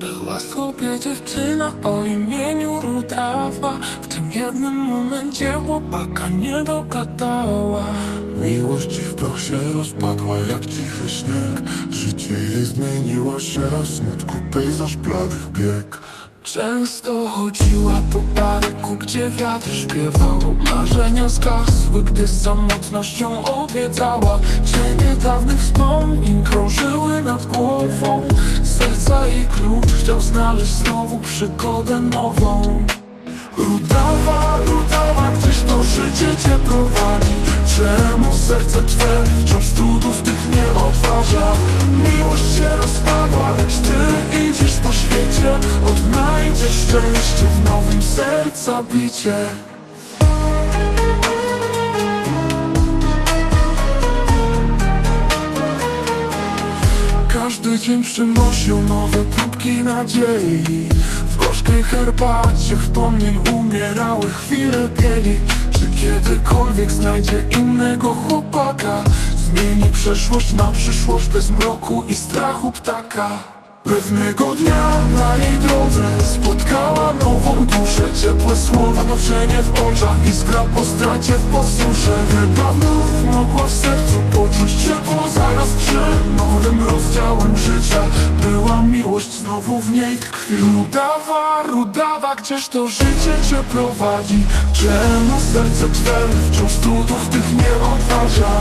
Była sobie dziewczyna o imieniu Rudawa. W tym jednym momencie chłopaka nie dogadała. Miłość ci w proch się rozpadła jak cichy śnieg. Życie jej zmieniło się, a smutku pejzaż bladych bieg. Często chodziła po parku, gdzie wiatr śpiewał. Marzenia zgasły, gdy samotność ją odwiedzała Cienie dawnych wspomnień krążyły nad głową Serca i klucz chciał znaleźć znowu przygodę nową. Rudawa, rudawa, gdzieś to życie cię prowadzi. Czemu serce twe wciąż trudów tych nie odważa? Miłość się rozpadła, lecz ty idziesz po świecie. Odnajdziesz szczęście w nowym serca bicie Dzień przynosił nowe próbki nadziei. W gorzkiej herbacie wspomnień umierały chwile bieli. Czy kiedykolwiek znajdzie innego chłopaka? Zmieni przeszłość na przyszłość bez mroku i strachu ptaka. Pewnego dnia na jej drodze spotkała nową duszę. Ciepłe słowa, noszenie w oczach Iskra po stracie w posłusze Chyba mogła w sercu życia Była miłość znowu w niej tkwi. Rudawa, rudawa, gdzież to życie cię prowadzi? Czemu serce twe wciąż trudów tych nie odważa?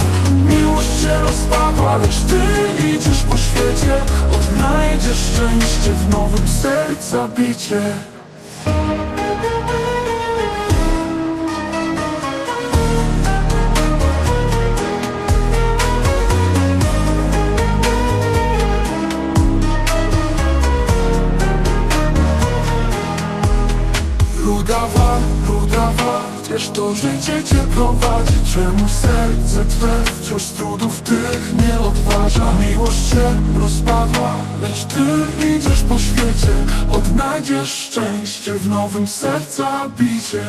Miłość się rozpadła, lecz ty idziesz po świecie. Odnajdziesz szczęście w nowym serca bicie gdzież to życie cię prowadzi. Czemu serce twe wciąż trudów tych nie odważa? Miłość się rozpadła, lecz ty idziesz po świecie. Odnajdziesz szczęście w nowym serca bicie